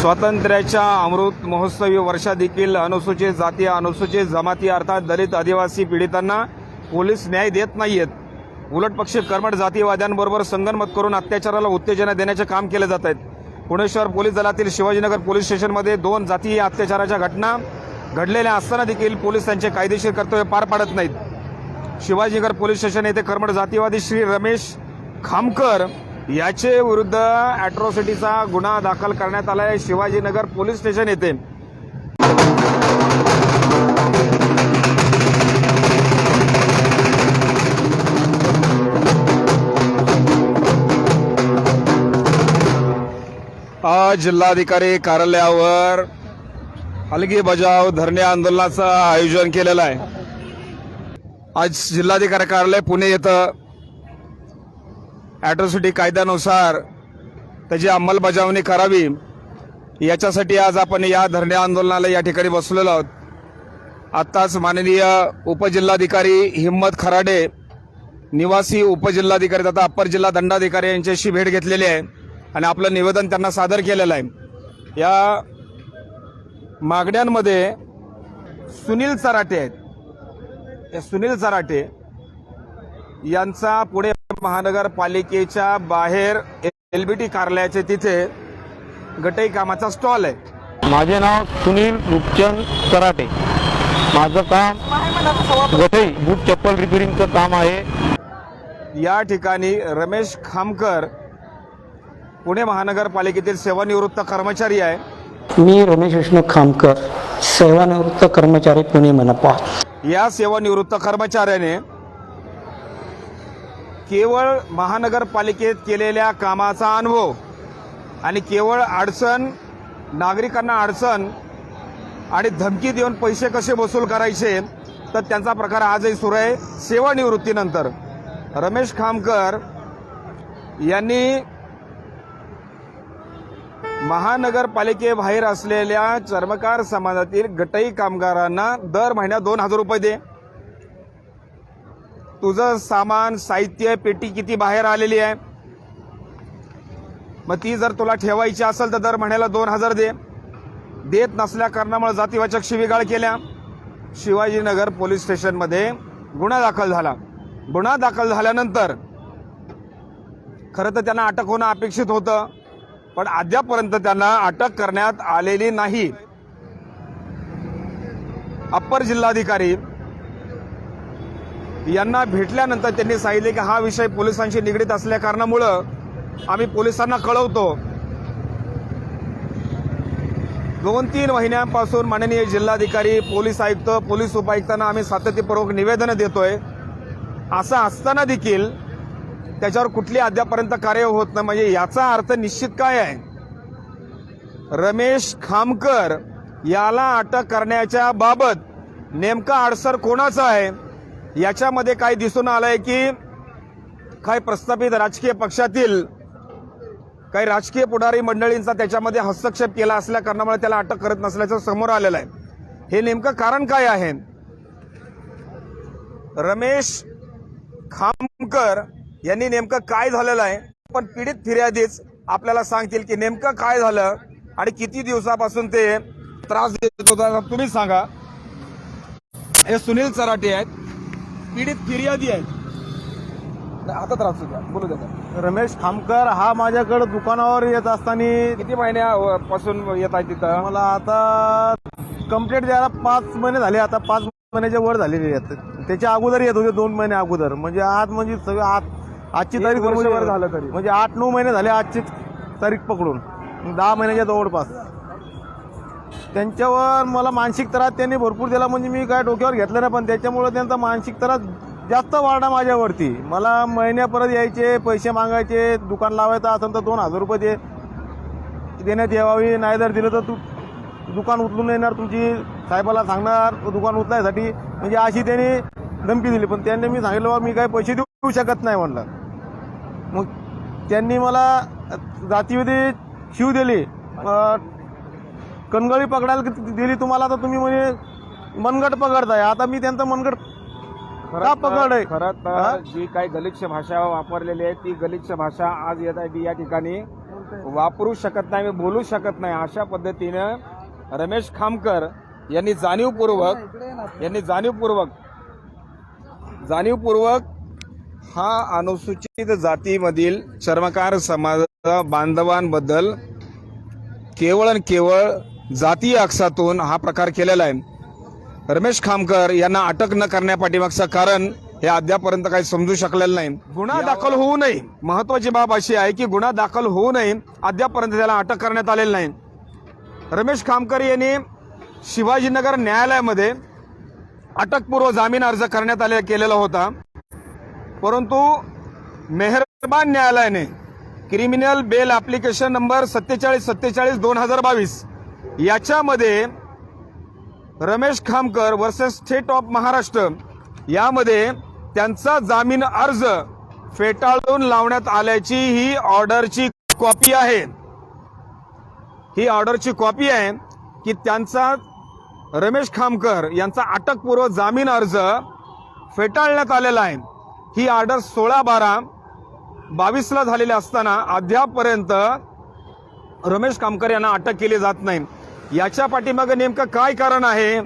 स्वातंत्र्याच्या अमृत महोत्सवी वर्षादेखील अनुसूचित जाती अनुसूचित जमाती अर्थात दलित आदिवासी पीडितांना पोलीस न्याय देत नाहीयेत. उलट पक्ष कर्मट जातीवाद्यांबरोबर संगनमत करून अत्याचाराला उत्तेजना देण्याचे काम केले जात आहेत. पुणे शहर पोलीस दलातील शिवाजीनगर पोलीस स्टेशनमध्ये दोन जातीय अत्याचाराच्या घटना घडलेल्या असताना देखील पोलीस त्यांचे कायदेशीर कर्तव्य पार पाडत नाहीत. शिवाजीनगर पोलीस स्टेशन येथे कर्मठ जातीवादी श्री रमेश खामकर याचे विरुद्ध अॅट्रॉसिटीचा गुन्हा दाखल करण्यात आला आहे शिवाजीनगर पोलीस स्टेशन येथे. आज जिल्हाधिकारी कार्यालयावर हलगी बजाव धरणे आंदोलनाचं आयोजन केलेलं आहे. आज जिल्हाधिकारी कार्यालय पुणे येथं ॲट्रॉसिटी कायद्यानुसार त्याची अंमलबजावणी करावी. याच्यासाठी आज आपण या धरणे आंदोलनाला या ठिकाणी बसलेलो आहोत. आत्ताच माननीय उपजिल्हाधिकारी हिम्मत खराडे निवासी उपजिल्हाधिकारी तथा अप्पर जिल्हा दंडाधिकारी यांच्याशी भेट घेतलेली आहे आणि आपलं निवेदन त्यांना सादर केलेलं आहे. या मागण्यांमध्ये सुनील चराटे आहेत. या सुनील चराटे यांचा पुणे महानगरपालिकेच्या बाहेर एलबीटी कार्यालयाचे तिथे गटई कामाचा स्टॉल आहे. माझे नाव सुनील रूपचंद कराटे. माझं काम गठई बूट चप्पल रिपेरिंगचं काम आहे. या ठिकाणी रमेश खामकर पुणे महानगरपालिकेतील सेवानिवृत्त कर्मचारी आहे. मी रमेश विष्णू खामकर सेवानिवृत्त कर्मचारी पुणे मनपा. या सेवानिवृत्त कर्मचाऱ्याने केवळ महानगरपालिकेत केलेल्या कामाचा अनुभव आणि केवळ अडचण नागरिकांना अडचण आणि धमकी देऊन पैसे कसे वसूल करायचे तर त्यांचा प्रकार आजही सुरू आहे. सेवानिवृत्तीनंतर रमेश खामकर यांनी महानगरपालिकेबाहेर असलेल्या चर्मकार समाजातील गटई कामगारांना दर महिन्यात दोन हजार रुपये दे. तुझं सामान साहित्य पेटी किती बाहेर आलेली आहे? मग ती जर तुला ठेवायची असेल तर दर महिन्याला दोन हजार दे. देत नसल्या कारणामुळे जातीवाचक शिवीगाळ केल्या. शिवाजीनगर पोलीस स्टेशनमध्ये गुन्हा दाखल झाला. गुन्हा दाखल झाल्यानंतर खरं तर त्यांना अटक होणं अपेक्षित होतं पण अद्यापर्यंत त्यांना अटक करण्यात आलेली नाही. अप्पर जिल्हाधिकारी यांना भेटल्यानंतर त्यांनी सांगितले की हा विषय पोलिसांशी निगडीत असल्या कारणामुळं आम्ही पोलिसांना कळवतो. दोन तीन महिन्यांपासून माननीय जिल्हाधिकारी पोलीस आयुक्त पोलीस उपायुक्तांना आम्ही सातत्यपूर्वक निवेदनं देतोय. असं असताना देखील त्याच्यावर कुठली अद्यापर्यंत कार्य होत नाही. म्हणजे याचा अर्थ निश्चित काय आहे? रमेश खामकर याला अटक करण्याच्या बाबत नेमका अडसर कोणाचा आहे? याच्यामध्ये काय दिसून आलंय की काही प्रस्थापित राजकीय पक्षातील काही राजकीय पुढारी मंडळींचा त्याच्यामध्ये हस्तक्षेप केला असल्या कारणामुळे त्याला अटक करत नसल्याचं समोर आलेलं आहे. हे नेमकं कारण काय आहे? रमेश खामकर यांनी नेमकं काय झालेलं आहे? पण पीडित फिर्यादीच आपल्याला सांगतील की नेमकं काय झालं आणि किती दिवसापासून ते त्रास देत होता. तुम्ही सांगा. हे सुनील चराटे आहेत. पीडित फिर्यादी आहेत. आता त्रास द्या बोलू द्या रमेश खामकर हा माझ्याकडे दुकानावर येत असताना किती महिन्यापासून येत आहे तिथं? मला आता कंप्लीट द्यायला पाच महिने झाले आता पाच महिन्याच्या वर झालेले आहेत. त्याच्या अगोदर येत होते दोन महिने अगोदर. म्हणजे आज म्हणजे सगळं आज आजची तारीख वर्षभर म्हणजे- झालं तरी. म्हणजे आठ नऊ महिने झाले आजची तारीख पकडून. दहा महिन्याच्या जवळपास. त्यांच्यावर मला मानसिक त्रास त्यांनी भरपूर दिला. म्हणजे मी काय डोक्यावर घेतलं नाही पण त्याच्यामुळे त्यांचा मानसिक त्रास जास्त वाढला माझ्यावरती. मला महिन्या परत यायचे पैसे मागायचे दुकान लावायचं असेल तर दोन हजार रुपये दे देण्यात यावावी. नाही जर दिलं तर तू दुकान उचलून येणार तुमची साहेबाला सांगणार दुकान उचलायसाठी. म्हणजे अशी त्यांनी धमकी दिली. पण त्यांनी मी सांगितलं बा मी काही पैसे देऊ शकत नाही म्हणलं. मग त्यांनी मला जातीविधी शिव दिली. कणगळी पकडायला दिली तुम्हाला तर तुम्ही म्हणजे मनगट पकडताय. आता मी त्यांचं मनगट का पकड आहे? खरं? तर जी काही गलिच्छ भाषा वापरलेली आहे ती गलिच्छ भाषा आज येत आहे ती या ठिकाणी. वापरू शकत नाही मी बोलू शकत नाही अशा पद्धतीनं रमेश खामकर यांनी जाणीवपूर्वक यांनी जाणीवपूर्वक जाणीवपूर्वक हा अनुसूचित जातीमधील चर्मकार समाज बांधवांबद्दल केवळ आणि केवळ जातीय अक्षातून हा प्रकार केलेला आहे. रमेश खामकर यांना अटक न करण्यापाठीमागचं कारण हे अद्यापर्यंत काही समजू शकलेलं नाही. गुन्हा दाखल होऊ नये. महत्वाची बाब अशी आहे की गुन्हा दाखल होऊ नये. अद्यापर्यंत त्याला अटक करण्यात आलेली नाही. रमेश खामकर यांनी शिवाजीनगर न्यायालयामध्ये अटकपूर्व जामीन अर्ज करण्यात आले केलेला होता. परंतु मेहरबान न्यायालयाने क्रिमिनल बेल ऍप्लिकेशन नंबर सत्तेचाळीस सत्तेचाळीस दोन हजार बावीस याच्यामध्ये Ramesh Khamkar versus state of Maharashtra यामध्ये त्यांचा जामीन अर्ज फेटाळून लावण्यात आल्याची ही ऑर्डरची कॉपी आहे. ही ऑर्डरची कॉपी आहे की त्यांचा रमेश खामकर यांचा अटकपूर्व जामीन अर्ज फेटाळण्यात आलेला आहे. ही ऑर्डर सोळा बारा बावीसला झालेली असताना अद्यापपर्यंत रमेश कामकर यांना अटक केली जात नाही. याच्या पाठीमागं नेमकं काय कारण आहे?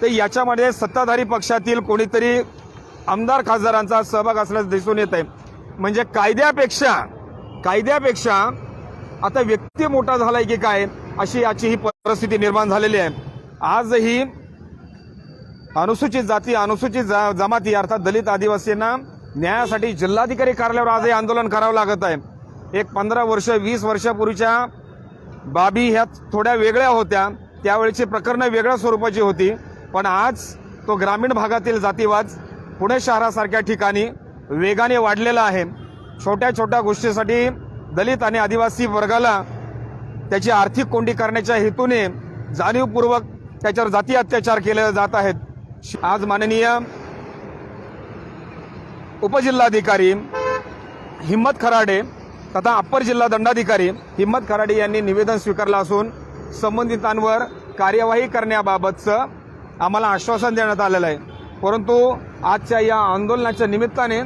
तर याच्यामध्ये सत्ताधारी पक्षातील कोणीतरी आमदार खासदारांचा सहभाग असल्याचं दिसून येत आहे म्हणजे कायद्यापेक्षा कायद्यापेक्षा आता व्यक्ती मोठा झालाय की काय अशी याची ही परिस्थिती निर्माण झालेली आहे. आजही अनुसूचित जाती अनुसूचित जा- जमाती अर्थात दलित आदिवासींना न्यायासाठी जिल्हाधिकारी कार्यालयावर आजही आंदोलन करावं लागत आहे. एक पंधरा वर्ष वीस वर्षापूर्वीच्या बाबी ह्या थोड्या वेगळ्या होत्या. त्यावेळेची प्रकरणं वेगळ्या स्वरूपाची होती. पण आज तो ग्रामीण भागातील जातीवाद पुणे शहरासारख्या ठिकाणी वेगाने वाढलेला आहे. छोट्या छोट्या गोष्टीसाठी दलित आणि आदिवासी वर्गाला त्याची आर्थिक कोंडी करण्याच्या हेतूने जाणीवपूर्वक त्याच्यावर जाती अत्याचार केले जात आहेत. आज माननीय उपजिल्हाधिकारी हिम्मत खराडे तथा अप्पर जिल्हा दंडाधिकारी हिम्मत खराडे यांनी निवेदन स्वीकारलं असून संबंधितांवर कार्यवाही करण्याबाबतचं आम्हाला आश्वासन देण्यात आलेलं आहे. परंतु आजच्या या आंदोलनाच्या निमित्ताने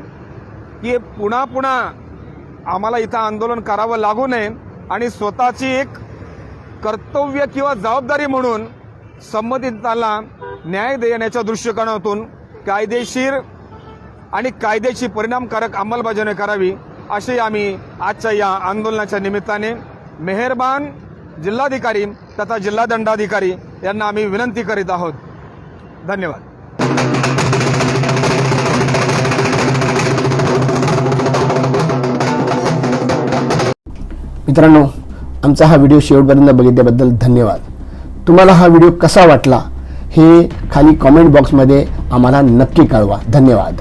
की पुन्हा पुन्हा आम्हाला इथं आंदोलन करावं लागू नये आणि स्वतःची एक कर्तव्य किंवा जबाबदारी म्हणून संबंधितांना न्याय देण्याच्या दृष्टिकोनातून कायदेशीर आणि कायद्याची परिणामकारक अंमलबजावणी करावी. अशी आम्ही आजच्या या आंदोलनाच्या निमित्ताने मेहरबान जिल्हाधिकारी तथा जिल्हा दंडाधिकारी यांना आम्ही विनंती करीत आहोत. धन्यवाद. मित्रांनो आमचा हा व्हिडिओ शेवटपर्यंत बघितल्याबद्दल धन्यवाद. तुम्हाला हा व्हिडिओ कसा वाटला हे खाली कॉमेंट बॉक्समध्ये आम्हाला नक्की कळवा. धन्यवाद.